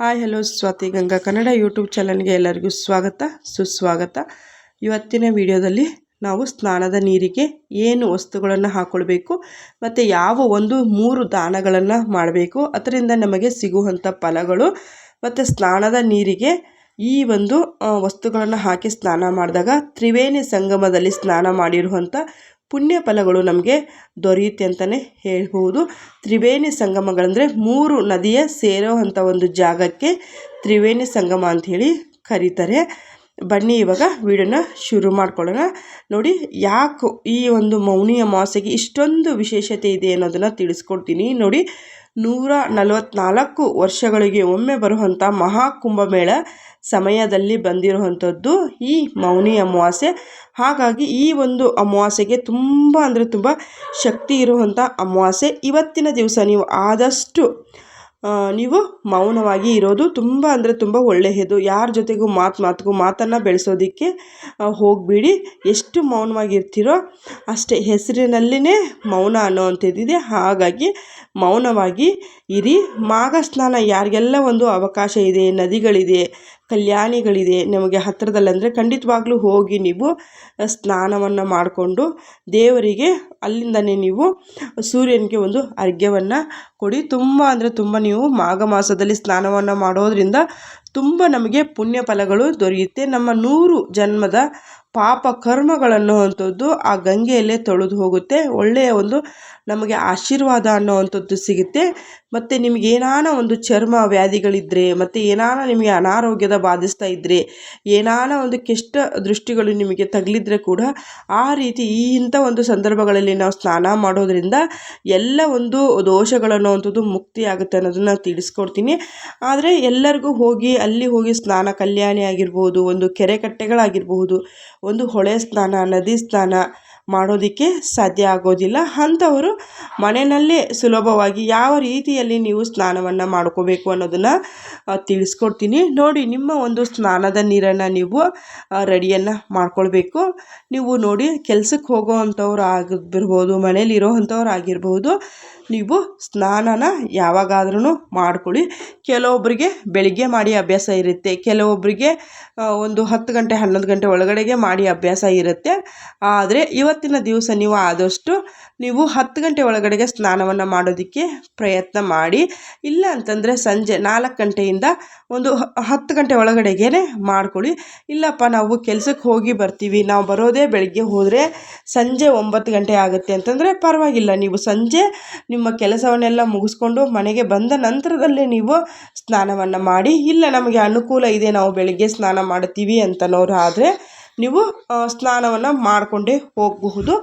Hi, hello, Swati Ganga Kannada YouTube ಚಾನಲ್ಗೆ ಎಲ್ಲರಿಗೂ ಸ್ವಾಗತ, ಸುಸ್ವಾಗತ. ಇವತ್ತಿನ ವಿಡಿಯೋದಲ್ಲಿ ನಾವು ಸ್ನಾನದ ನೀರಿಗೆ ಏನು ವಸ್ತುಗಳನ್ನು ಹಾಕ್ಕೊಳ್ಬೇಕು ಮತ್ತು ಯಾವ ಒಂದು ಮೂರು ದಾನಗಳನ್ನು ಮಾಡಬೇಕು, ಅದರಿಂದ ನಮಗೆ ಸಿಗುವಂಥ ಫಲಗಳು ಮತ್ತು ಸ್ನಾನದ ನೀರಿಗೆ ಈ ಒಂದು ವಸ್ತುಗಳನ್ನು ಹಾಕಿ ಸ್ನಾನ ಮಾಡಿದಾಗ ತ್ರಿವೇಣಿ ಸಂಗಮದಲ್ಲಿ ಸ್ನಾನ ಮಾಡಿರುವಂಥ ಪುಣ್ಯ ಫಲಗಳು ನಮಗೆ ದೊರೆಯುತ್ತೆ ಅಂತಲೇ ಹೇಳ್ಬೋದು. ತ್ರಿವೇಣಿ ಸಂಗಮಗಳಂದರೆ ಮೂರು ನದಿಯ ಸೇರೋ ಅಂಥ ಒಂದು ಜಾಗಕ್ಕೆ ತ್ರಿವೇಣಿ ಸಂಗಮ ಅಂಥೇಳಿ ಕರೀತಾರೆ. ಬನ್ನಿ ಇವಾಗ ವಿಡಿಯೋನ ಶುರು ಮಾಡ್ಕೊಳ್ಳೋಣ. ನೋಡಿ, ಯಾಕೆ ಈ ಒಂದು ಮೌನಿಯ ಮಾಸೆಗೆ ಇಷ್ಟೊಂದು ವಿಶೇಷತೆ ಇದೆ ಅನ್ನೋದನ್ನು ತಿಳಿಸ್ಕೊಡ್ತೀನಿ. ನೋಡಿ ನೂರ ನಲವತ್ತ್ನಾಲ್ಕು ವರ್ಷಗಳಿಗೆ ಒಮ್ಮೆ ಬರುವಂಥ ಮಹಾಕುಂಭಮೇಳ ಸಮಯದಲ್ಲಿ ಬಂದಿರುವಂಥದ್ದು ಈ ಮೌನಿ ಅಮಾವಾಸ್ಯೆ. ಹಾಗಾಗಿ ಈ ಒಂದು ಅಮಾವಾಸ್ಯೆಗೆ ತುಂಬ ಅಂದರೆ ತುಂಬ ಶಕ್ತಿ ಇರುವಂಥ ಅಮಾವಾಸ್ಯೆ. ಇವತ್ತಿನ ದಿವಸ ನೀವು ಆದಷ್ಟು ನೀವು ಮೌನವಾಗಿ ಇರೋದು ತುಂಬ ಅಂದರೆ ತುಂಬ ಒಳ್ಳೆಯದು. ಯಾರ ಜೊತೆಗೂ ಮಾತು ಮಾತಿಗೂ ಮಾತನ್ನು ಬೆಳೆಸೋದಕ್ಕೆ ಹೋಗಬೇಡಿ. ಎಷ್ಟು ಮೌನವಾಗಿರ್ತೀರೋ ಅಷ್ಟೇ ಹೆಸರಿನಲ್ಲಿನೇ ಮೌನ ಅನ್ನೋವಂಥದ್ದಿದೆ ಹಾಗಾಗಿ ಮೌನವಾಗಿ ಇರಿ. ಮಾಘ ಸ್ನಾನ ಯಾರಿಗೆಲ್ಲ ಒಂದು ಅವಕಾಶ ಇದೆ, ನದಿಗಳಿದೆ ಕಲ್ಯಾಣಿಗಳಿದೆ ನಮಗೆ ಹತ್ತಿರದಲ್ಲಂದರೆ ಖಂಡಿತವಾಗ್ಲೂ ಹೋಗಿ ನೀವು ಸ್ನಾನವನ್ನು ಮಾಡಿಕೊಂಡು ದೇವರಿಗೆ ಅಲ್ಲಿಂದನೇ ನೀವು ಸೂರ್ಯನಿಗೆ ಒಂದು ಅರ್ಘ್ಯವನ್ನು ಕೊಡಿ. ತುಂಬ ಅಂದರೆ ತುಂಬ ನೀವು ಮಾಘ ಮಾಸದಲ್ಲಿ ಸ್ನಾನವನ್ನು ಮಾಡೋದರಿಂದ ತುಂಬ ನಮಗೆ ಪುಣ್ಯ ಫಲಗಳು ದೊರೆಯುತ್ತೆ. ನಮ್ಮ ನೂರು ಜನ್ಮದ ಪಾಪ ಕರ್ಮಗಳನ್ನುವಂಥದ್ದು ಆ ಗಂಗೆಯಲ್ಲೇ ತೊಳೆದು ಹೋಗುತ್ತೆ. ಒಳ್ಳೆಯ ಒಂದು ನಮಗೆ ಆಶೀರ್ವಾದ ಅನ್ನೋವಂಥದ್ದು ಸಿಗುತ್ತೆ. ಮತ್ತು ನಿಮಗೆ ಏನಾನ ಒಂದು ಚರ್ಮ ವ್ಯಾಧಿಗಳಿದ್ದರೆ ಮತ್ತು ಏನಾನ ನಿಮಗೆ ಅನಾರೋಗ್ಯದ ಬಾಧಿಸ್ತಾ ಇದ್ದರೆ ಏನಾನ ಒಂದು ಕೆಷ್ಟ ದೃಷ್ಟಿಗಳು ನಿಮಗೆ ತಗಲಿದ್ರೆ ಕೂಡ ಆ ರೀತಿ ಈ ಇಂಥ ಒಂದು ಸಂದರ್ಭಗಳಲ್ಲಿ ನಾವು ಸ್ನಾನ ಮಾಡೋದರಿಂದ ಎಲ್ಲ ಒಂದು ದೋಷಗಳನ್ನುವಂಥದ್ದು ಮುಕ್ತಿ ಆಗುತ್ತೆ ಅನ್ನೋದನ್ನು ತಿಳಿಸ್ಕೊಡ್ತೀನಿ. ಆದರೆ ಎಲ್ಲರಿಗೂ ಹೋಗಿ ಅಲ್ಲಿ ಹೋಗಿ ಸ್ನಾನ ಕಲ್ಯಾಣಿ ಆಗಿರ್ಬೋದು, ಒಂದು ಕೆರೆ ಕಟ್ಟೆಗಳಾಗಿರ್ಬೋದು ಒಂದು ಹೊಳೆ ಸ್ನಾನ, ನದಿ ಸ್ನಾನ ಮಾಡೋದಕ್ಕೆ ಸಾಧ್ಯ ಆಗೋದಿಲ್ಲ. ಅಂಥವರು ಮನೆಯಲ್ಲೇ ಸುಲಭವಾಗಿ ಯಾವ ರೀತಿಯಲ್ಲಿ ನೀವು ಸ್ನಾನವನ್ನು ಮಾಡ್ಕೋಬೇಕು ಅನ್ನೋದನ್ನು ತಿಳಿಸ್ಕೊಡ್ತೀನಿ. ನೋಡಿ, ನಿಮ್ಮ ಒಂದು ಸ್ನಾನದ ನೀರನ್ನು ನೀವು ರೆಡಿಯನ್ನು ಮಾಡ್ಕೊಳ್ಬೇಕು. ನೀವು ನೋಡಿ, ಕೆಲ್ಸಕ್ಕೆ ಹೋಗೋ ಅಂಥವ್ರು ಆಗಿರ್ಬೋದು ಮನೇಲಿ ಇರೋ ಅಂಥವ್ರು ಆಗಿರ್ಬೋದು ನೀವು ಸ್ನಾನನ ಯಾವಾಗಾದ್ರೂ ಮಾಡ್ಕೊಳ್ಳಿ. ಕೆಲವೊಬ್ಬರಿಗೆ ಬೆಳಿಗ್ಗೆ ಮಾಡಿ ಅಭ್ಯಾಸ ಇರುತ್ತೆ. ಕೆಲವೊಬ್ಬರಿಗೆ ಒಂದು ಹತ್ತು ಗಂಟೆ, ಹನ್ನೊಂದು ಗಂಟೆ ಒಳಗಡೆಗೆ ಮಾಡಿ ಅಭ್ಯಾಸ ಇರುತ್ತೆ. ಆದರೆ ಇವತ್ತಿನ ದಿವಸ ನೀವು ಆದಷ್ಟು ನೀವು ಹತ್ತು ಗಂಟೆ ಒಳಗಡೆಗೆ ಸ್ನಾನವನ್ನು ಮಾಡೋದಕ್ಕೆ ಪ್ರಯತ್ನ ಮಾಡಿ. ಇಲ್ಲ ಅಂತಂದರೆ ಸಂಜೆ ನಾಲ್ಕು ಗಂಟೆಯಿಂದ ಒಂದು ಹತ್ತು ಗಂಟೆ ಒಳಗಡೆಗೆ ಮಾಡ್ಕೊಳ್ಳಿ. ಇಲ್ಲಪ್ಪ, ನಾವು ಕೆಲಸಕ್ಕೆ ಹೋಗಿ ಬರ್ತೀವಿ. ನಾವು ಬರೋದೇ ಬೆಳಗ್ಗೆ ಹೋದರೆ ಸಂಜೆ ಒಂಬತ್ತು ಗಂಟೆ ಆಗುತ್ತೆ ಅಂತಂದರೆ ಪರವಾಗಿಲ್ಲ. ನೀವು ಸಂಜೆ ನಿಮ್ಮ ಕೆಲಸವನ್ನೆಲ್ಲ ಮುಗಿಸ್ಕೊಂಡು ಮನೆಗೆ ಬಂದ ನಂತರದಲ್ಲೇ ನೀವು ಸ್ನಾನವನ್ನು ಮಾಡಿ. ಇಲ್ಲ, ನಮಗೆ ಅನುಕೂಲ ಇದೆ ನಾವು ಬೆಳಗ್ಗೆ ಸ್ನಾನ ಮಾಡ್ತೀವಿ ಅಂತನೋರು ಆದರೆ ನೀವು ಸ್ನಾನವನ್ನು ಮಾಡಿಕೊಂಡೇ ಹೋಗಬಹುದು.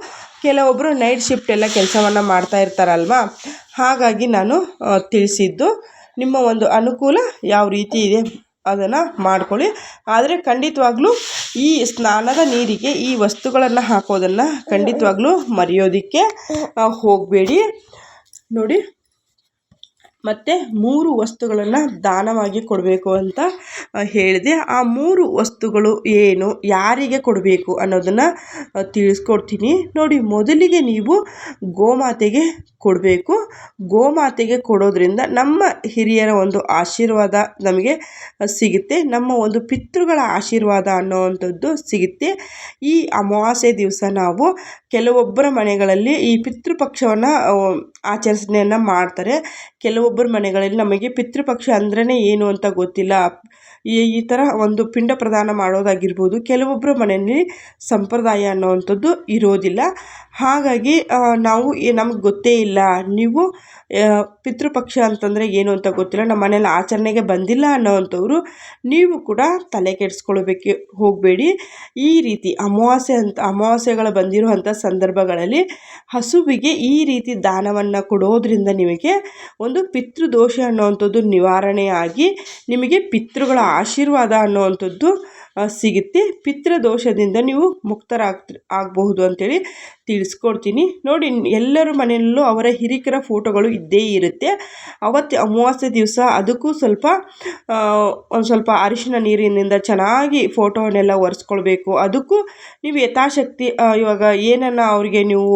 ಕೆಲವೊಬ್ಬರು ನೈಟ್ ಶಿಫ್ಟ್ ಎಲ್ಲ ಕೆಲಸವನ್ನು ಮಾಡ್ತಾ ಇರ್ತಾರಲ್ವ? ಹಾಗಾಗಿ ನಾನು ತಿಳಿಸಿದ್ದು ನಿಮ್ಮ ಒಂದು ಅನುಕೂಲ ಯಾವ ರೀತಿ ಇದೆ ಅದನ್ನು ಮಾಡ್ಕೊಳ್ಳಿ. ಆದರೆ ಖಂಡಿತವಾಗ್ಲೂ ಈ ಸ್ನಾನದ ನೀರಿಗೆ ಈ ವಸ್ತುಗಳನ್ನು ಹಾಕೋದನ್ನು ಖಂಡಿತವಾಗ್ಲೂ ಮರೆಯೋದಕ್ಕೆ ಹೋಗಬೇಡಿ. ನೋಡಿ ಮತ್ತು ಮೂರು ವಸ್ತುಗಳನ್ನು ದಾನವಾಗಿ ಕೊಡಬೇಕು ಅಂತ ಹೇಳಿದೆ. ಆ ಮೂರು ವಸ್ತುಗಳು ಏನು, ಯಾರಿಗೆ ಕೊಡಬೇಕು ಅನ್ನೋದನ್ನು ತಿಳಿಸ್ಕೊಡ್ತೀನಿ. ನೋಡಿ, ಮೊದಲಿಗೆ ನೀವು ಗೋಮಾತೆಗೆ ಕೊಡಬೇಕು. ಗೋಮಾತೆಗೆ ಕೊಡೋದ್ರಿಂದ ನಮ್ಮ ಹಿರಿಯರ ಒಂದು ಆಶೀರ್ವಾದ ನಮಗೆ ಸಿಗುತ್ತೆ. ನಮ್ಮ ಒಂದು ಪಿತೃಗಳ ಆಶೀರ್ವಾದ ಅನ್ನೋವಂಥದ್ದು ಸಿಗುತ್ತೆ. ಈ ಅಮಾವಾಸ್ಯೆ ದಿವಸ ನಾವು ಕೆಲವೊಬ್ಬರ ಮನೆಗಳಲ್ಲಿ ಈ ಪಿತೃಪಕ್ಷವನ್ನು ಆಚರಿಸಣೆಯನ್ನು ಮಾಡ್ತಾರೆ. ಕೆಲವೊಬ್ಬರ ಮನೆಗಳಲ್ಲಿ ನಮಗೆ ಪಿತೃಪಕ್ಷ ಅಂದ್ರೇ ಏನು ಅಂತ ಗೊತ್ತಿಲ್ಲ. ಈ ಥರ ಒಂದು ಪಿಂಡ ಪ್ರದಾನ ಮಾಡೋದಾಗಿರ್ಬೋದು. ಕೆಲವೊಬ್ಬರ ಮನೆಯಲ್ಲಿ ಸಂಪ್ರದಾಯ ಅನ್ನೋವಂಥದ್ದು ಇರೋದಿಲ್ಲ. ಹಾಗಾಗಿ ನಾವು ನಮ್ಗೆ ಗೊತ್ತೇ ಇಲ್ಲ. ನೀವು ಪಿತೃಪಕ್ಷ ಅಂತಂದರೆ ಏನು ಅಂತ ಗೊತ್ತಿಲ್ಲ. ನಮ್ಮ ಮನೇಲಿ ಆಚರಣೆಗೆ ಬಂದಿಲ್ಲ ಅನ್ನೋವಂಥವ್ರು, ನೀವು ಕೂಡ ತಲೆ ಕೆಡಿಸ್ಕೊಳ್ಬೇಕು, ಹೋಗಬೇಡಿ. ಈ ರೀತಿ ಅಮಾವಾಸ್ಯೆ ಅಂತ, ಅಮಾವಾಸ್ಯೆಗಳು ಬಂದಿರುವಂಥ ಸಂದರ್ಭಗಳಲ್ಲಿ ಹಸುವಿಗೆ ಈ ರೀತಿ ದಾನವನ್ನು ಕೊಡೋದ್ರಿಂದ ನಿಮಗೆ ಒಂದು ಪಿತೃದೋಷ ಅನ್ನುವಂಥದ್ದು ನಿವಾರಣೆ ಆಗಿ ನಿಮಗೆ ಪಿತೃಗಳ ಆಶೀರ್ವಾದ ಅನ್ನುವಂಥದ್ದು ಸಿಗುತ್ತೆ. ಪಿತೃದೋಷದಿಂದ ನೀವು ಮುಕ್ತರಾಗ್ ಆಗಬಹುದು ಅಂಥೇಳಿ ತಿಳಿಸ್ಕೊಡ್ತೀನಿ. ನೋಡಿ, ಎಲ್ಲರ ಮನೆಯಲ್ಲೂ ಅವರ ಹಿರಿಕರ ಫೋಟೋಗಳು ಇದ್ದೇ ಇರುತ್ತೆ. ಅವತ್ತು ಅಮಾವಾಸ್ಯೆ ದಿವಸ ಅದಕ್ಕೂ ಸ್ವಲ್ಪ ಒಂದು ಸ್ವಲ್ಪ ಅರಿಶಿನ ನೀರಿನಿಂದ ಚೆನ್ನಾಗಿ ಫೋಟೋನೆಲ್ಲ ಒರೆಸ್ಕೊಳ್ಬೇಕು. ಅದಕ್ಕೂ ನೀವು ಯಥಾಶಕ್ತಿ ಇವಾಗ ಏನನ್ನು ಅವರಿಗೆ ನೀವು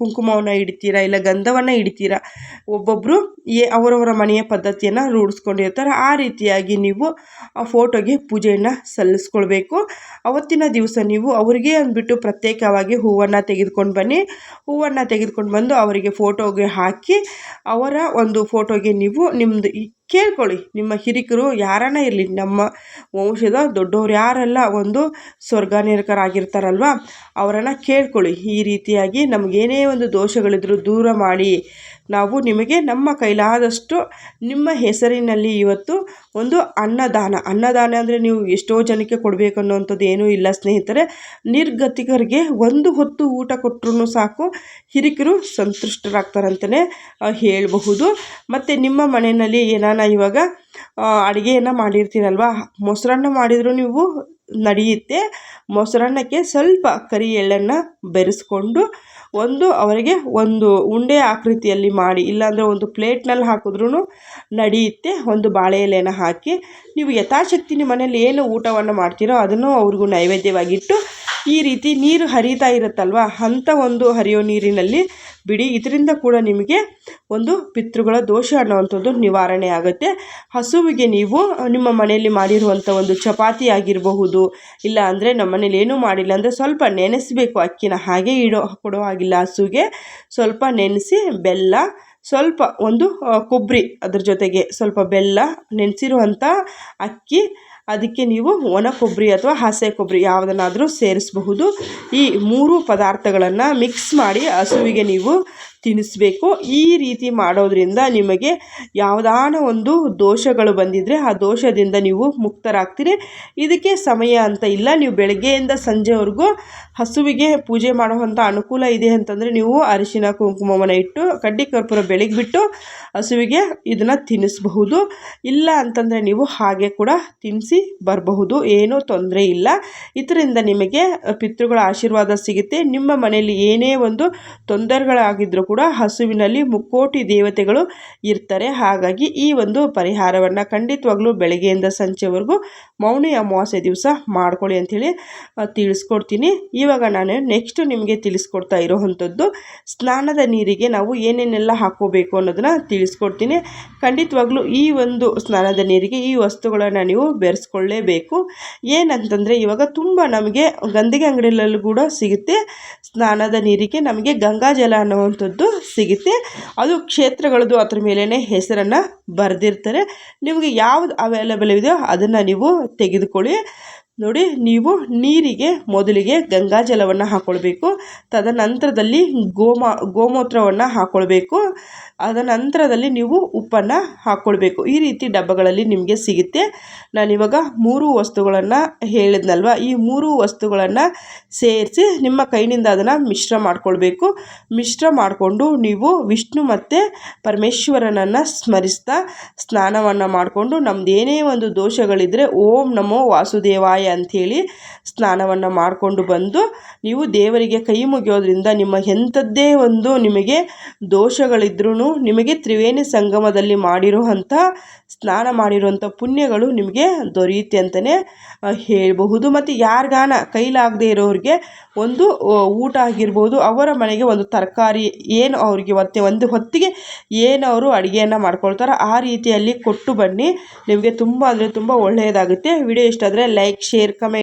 ಕುಂಕುಮವನ್ನು ಇಡ್ತೀರಾ ಇಲ್ಲ ಗಂಧವನ್ನು ಇಡ್ತೀರಾ? ಒಬ್ಬೊಬ್ಬರು ಏ ಅವರವರ ಮನೆಯ ಪದ್ಧತಿಯನ್ನು ರೂಢಿಸ್ಕೊಂಡಿರ್ತಾರೆ. ಆ ರೀತಿಯಾಗಿ ನೀವು ಆ ಫೋಟೋಗೆ ಪೂಜೆಯನ್ನು ಸಲ್ಲಿಸ್ಕೊಳ್ಬೇಕು. ಅವತ್ತಿನ ದಿವಸ ನೀವು ಅವರಿಗೆ ಅಂದ್ಬಿಟ್ಟು ಪ್ರತ್ಯೇಕವಾಗಿ ಹೂವನ್ನು ತೆಗೆದುಕೊಂಡು ಬನ್ನಿ. ಹೂವನ್ನು ತೆಗೆದುಕೊಂಡು ಬಂದು ಅವರಿಗೆ ಫೋಟೋಗೆ ಹಾಕಿ ಅವರ ಒಂದು ಫೋಟೋಗೆ ನೀವು ನಿಮ್ಮದು ಕೇಳ್ಕೊಳ್ಳಿ. ನಿಮ್ಮ ಹಿರಿಕರು ಯಾರನ್ನ ಇರಲಿ, ನಮ್ಮ ವಂಶದ ದೊಡ್ಡವ್ರು ಯಾರೆಲ್ಲ ಒಂದು ಸ್ವರ್ಗ ನಿರಕರಾಗಿರ್ತಾರಲ್ವ ಅವರನ್ನು ಕೇಳ್ಕೊಳ್ಳಿ. ಈ ರೀತಿಯಾಗಿ ನಮಗೇನೇ ಒಂದು ದೋಷಗಳಿದ್ದರೂ ದೂರ ಮಾಡಿ ನಾವು ನಿಮಗೆ ನಮ್ಮ ಕೈಲಾದಷ್ಟು ನಿಮ್ಮ ಹೆಸರಿನಲ್ಲಿ ಇವತ್ತು ಒಂದು ಅನ್ನದಾನ. ಅನ್ನದಾನ ಅಂದರೆ ನೀವು ಎಷ್ಟೋ ಜನಕ್ಕೆ ಕೊಡಬೇಕು ಅನ್ನೋವಂಥದ್ದು ಏನೂ ಇಲ್ಲ ಸ್ನೇಹಿತರೆ. ನಿರ್ಗತಿಕರಿಗೆ ಒಂದು ಹೊತ್ತು ಊಟ ಕೊಟ್ಟರು ಸಾಕು. ಹಿರಿಕರು ಸಂತುಷ್ಟರಾಗ್ತಾರಂತಲೇ ಹೇಳಬಹುದು. ಮತ್ತು ನಿಮ್ಮ ಮನೆಯಲ್ಲಿ ಏನಾನ ಇವಾಗ ಅಡುಗೆಯನ್ನು ಮಾಡಿರ್ತೀರಲ್ವ? ಮೊಸರನ್ನ ಮಾಡಿದರೂ ನೀವು ನಡೆಯುತ್ತೆ. ಮೊಸರನ್ನಕ್ಕೆ ಸ್ವಲ್ಪ ಕರಿ ಎಳ್ಳನ್ನು ಬೆರೆಸ್ಕೊಂಡು ಒಂದು ಅವರಿಗೆ ಒಂದು ಉಂಡೆ ಆಕೃತಿಯಲ್ಲಿ ಮಾಡಿ, ಇಲ್ಲಾಂದರೆ ಒಂದು ಪ್ಲೇಟ್ನಲ್ಲಿ ಹಾಕಿದ್ರೂ ನಡೆಯುತ್ತೆ. ಒಂದು ಬಾಳೆ ಎಲೆನ ಹಾಕಿ, ನೀವು ಯಥಾಶಕ್ತಿ ನಿಮ್ಮ ಮನೇಲಿ ಏನು ಊಟವನ್ನು ಮಾಡ್ತೀರೋ ಅದನ್ನು ಅವ್ರಿಗೂ ನೈವೇದ್ಯವಾಗಿಟ್ಟು, ಈ ರೀತಿ ನೀರು ಹರಿತಾ ಇರುತ್ತಲ್ವ? ಅಂಥ ಒಂದು ಹರಿಯೋ ನೀರಿನಲ್ಲಿ ಬಿಡಿ. ಇದರಿಂದ ಕೂಡ ನಿಮಗೆ ಒಂದು ಪಿತೃಗಳ ದೋಷ ಅನ್ನುವಂಥದ್ದು ನಿವಾರಣೆ ಆಗುತ್ತೆ. ಹಸುವಿಗೆ ನೀವು ನಿಮ್ಮ ಮನೆಯಲ್ಲಿ ಮಾಡಿರುವಂಥ ಒಂದು ಚಪಾತಿ ಆಗಿರಬಹುದು, ಇಲ್ಲ ಅಂದರೆ ನಮ್ಮ ಮನೇಲಿ ಏನೂ ಮಾಡಿಲ್ಲ ಅಂದರೆ ಸ್ವಲ್ಪ ನೆನೆಸಬೇಕು ಅಕ್ಕಿನ ಹಾಗೆ ಇಡೋ, ಕೊಡೋ ಹಾಗಿಲ್ಲ ಹಸುಗೆ. ಸ್ವಲ್ಪ ನೆನೆಸಿ ಬೆಲ್ಲ, ಸ್ವಲ್ಪ ಒಂದು ಕೊಬ್ಬರಿ ಅದ್ರ ಜೊತೆಗೆ ಸ್ವಲ್ಪ ಬೆಲ್ಲ ನೆನೆಸಿರುವಂಥ ಅಕ್ಕಿ ಅದಕ್ಕೆ ನೀವು ಒಣ ಕೊಬ್ಬರಿ ಅಥವಾ ಹಸೆ ಕೊಬ್ಬರಿ ಯಾವುದನ್ನಾದರೂ ಸೇರಿಸಬಹುದು. ಈ ಮೂರು ಪದಾರ್ಥಗಳನ್ನು ಮಿಕ್ಸ್ ಮಾಡಿ ಹಸುವಿಗೆ ನೀವು ತಿನ್ನಿಸ್ಬೇಕು ಈ ರೀತಿ ಮಾಡೋದರಿಂದ ನಿಮಗೆ ಯಾವುದಾನ ಒಂದು ದೋಷಗಳು ಬಂದಿದ್ದರೆ ಆ ದೋಷದಿಂದ ನೀವು ಮುಕ್ತರಾಗ್ತೀರಿ. ಇದಕ್ಕೆ ಸಮಯ ಅಂತ ಇಲ್ಲ. ನೀವು ಬೆಳಗ್ಗೆಯಿಂದ ಸಂಜೆವರೆಗೂ ಹಸುವಿಗೆ ಪೂಜೆ ಮಾಡುವಂಥ ಅನುಕೂಲ ಇದೆ ಅಂತಂದರೆ ನೀವು ಅರಿಶಿನ, ಕುಂಕುಮವನ್ನು ಇಟ್ಟು, ಕಡ್ಡಿ ಕರ್ಪೂರ ಬೆಳಗ್ಗೆ ಬಿಟ್ಟು ಹಸುವಿಗೆ ಇದನ್ನು ತಿನ್ನಿಸ್ಬಹುದು ಇಲ್ಲ ಅಂತಂದರೆ ನೀವು ಹಾಗೆ ಕೂಡ ತಿನ್ನಿಸಿ ಬರಬಹುದು. ಏನೂ ತೊಂದರೆ ಇಲ್ಲ. ಇದರಿಂದ ನಿಮಗೆ ಪಿತೃಗಳ ಆಶೀರ್ವಾದ ಸಿಗುತ್ತೆ. ನಿಮ್ಮ ಮನೆಯಲ್ಲಿ ಏನೇ ಒಂದು ತೊಂದರೆಗಳಾಗಿದ್ದರೂ ಕೂಡ ಹಸುವಿನಲ್ಲಿ ಮುಕ್ಕೋಟಿ ದೇವತೆಗಳು ಇರ್ತಾರೆ. ಹಾಗಾಗಿ ಈ ಒಂದು ಪರಿಹಾರವನ್ನು ಖಂಡಿತವಾಗ್ಲೂ ಬೆಳಗ್ಗೆಯಿಂದ ಸಂಜೆವರೆಗೂ ಮೌನಿ ಅಮಾವಾಸ್ಯೆ ದಿವಸ ಮಾಡ್ಕೊಳ್ಳಿ ಅಂಥೇಳಿ ತಿಳಿಸ್ಕೊಡ್ತೀನಿ. ಇವಾಗ ನಾನು ನೆಕ್ಸ್ಟ್ ನಿಮಗೆ ತಿಳಿಸ್ಕೊಡ್ತಾ ಇರೋವಂಥದ್ದು ಸ್ನಾನದ ನೀರಿಗೆ ನಾವು ಏನೇನೆಲ್ಲ ಹಾಕೋಬೇಕು ಅನ್ನೋದನ್ನು ತಿಳಿಸ್ಕೊಡ್ತೀನಿ. ಖಂಡಿತವಾಗ್ಲೂ ಈ ಒಂದು ಸ್ನಾನದ ನೀರಿಗೆ ಈ ವಸ್ತುಗಳನ್ನು ನೀವು ಬೆರೆಸ್ಕೊಳ್ಳೇಬೇಕು. ಏನಂತಂದರೆ ಇವಾಗ ತುಂಬ ನಮಗೆ ಗಂದಿಗೆ ಅಂಗಡಿಯಲ್ಲೂ ಕೂಡ ಸಿಗುತ್ತೆ ಸ್ನಾನದ ನೀರಿಗೆ. ನಮಗೆ ಗಂಗಾಜಲ ಅನ್ನುವಂಥದ್ದು ಸಿಗುತ್ತೆ. ಅದು ಕ್ಷೇತ್ರಗಳದ್ದು ಅದ್ರ ಮೇಲೇ ಹೆಸರನ್ನು ಬರೆದಿರ್ತಾರೆ. ನಿಮಗೆ ಯಾವುದು ಅವೈಲೇಬಲ್ ಇದೆಯೋ ಅದನ್ನು ನೀವು ತೆಗೆದುಕೊಳ್ಳಿ. ನೋಡಿ, ನೀವು ನೀರಿಗೆ ಮೊದಲಿಗೆ ಗಂಗಾಜಲವನ್ನು ಹಾಕ್ಕೊಳ್ಬೇಕು ತದನಂತರದಲ್ಲಿ ಗೋಮ, ಗೋಮೂತ್ರವನ್ನು ಹಾಕ್ಕೊಳ್ಬೇಕು ಅದ ನಂತರದಲ್ಲಿ ನೀವು ಉಪ್ಪನ್ನು ಹಾಕ್ಕೊಳ್ಬೇಕು. ಈ ರೀತಿ ಡಬ್ಬಗಳಲ್ಲಿ ನಿಮಗೆ ಸಿಗುತ್ತೆ. ನಾನಿವಾಗ ಮೂರು ವಸ್ತುಗಳನ್ನು ಹೇಳಿದ್ನಲ್ವ? ಈ ಮೂರು ವಸ್ತುಗಳನ್ನು ಸೇರಿಸಿ ನಿಮ್ಮ ಕೈನಿಂದ ಅದನ್ನು ಮಿಶ್ರ ಮಾಡಿಕೊಳ್ಬೇಕು. ಮಿಶ್ರ ಮಾಡಿಕೊಂಡು ನೀವು ವಿಷ್ಣು ಮತ್ತು ಪರಮೇಶ್ವರನನ್ನು ಸ್ಮರಿಸ್ತಾ ಸ್ನಾನವನ್ನು ಮಾಡಿಕೊಂಡು ನಮ್ದು ಏನೇ ಒಂದು ದೋಷಗಳಿದ್ದರೆ ಓಂ ನಮೋ ವಾಸುದೇವಾಯ ಅಂಥೇಳಿ ಸ್ನಾನವನ್ನು ಮಾಡಿಕೊಂಡು ಬಂದು ನೀವು ದೇವರಿಗೆ ಕೈ ಮುಗಿಯೋದ್ರಿಂದ ನಿಮ್ಮ ಎಂಥದ್ದೇ ಒಂದು ನಿಮಗೆ ದೋಷಗಳಿದ್ರೂ ನಿಮಗೆ ತ್ರಿವೇಣಿ ಸಂಗಮದಲ್ಲಿ ಮಾಡಿರುವಂಥ ಸ್ನಾನ ಮಾಡಿರುವಂಥ ಪುಣ್ಯಗಳು ನಿಮಗೆ ದೊರೆಯುತ್ತೆ ಅಂತಲೇ ಹೇಳಬಹುದು. ಮತ್ತು ಯಾರಿಗಾನ ಕೈಲಾಗದೇ ಇರೋರಿಗೆ ಒಂದು ಊಟ ಆಗಿರ್ಬೋದು, ಅವರ ಮನೆಗೆ ಒಂದು ತರಕಾರಿ, ಏನು ಅವರಿಗೆ ಹೊತ್ತೆ ಒಂದು ಹೊತ್ತಿಗೆ ಏನು ಅವರು ಅಡುಗೆಯನ್ನು ಮಾಡ್ಕೊಳ್ತಾರೋ ಆ ರೀತಿಯಲ್ಲಿ ಕೊಟ್ಟು ಬನ್ನಿ. ನಿಮಗೆ ತುಂಬ ಅಂದರೆ ತುಂಬ ಒಳ್ಳೆಯದಾಗುತ್ತೆ. ವಿಡಿಯೋ ಇಷ್ಟ ಆದರೆ ಲೈಕ್, ಶೇರ್, ಕಮೆಂಟ್.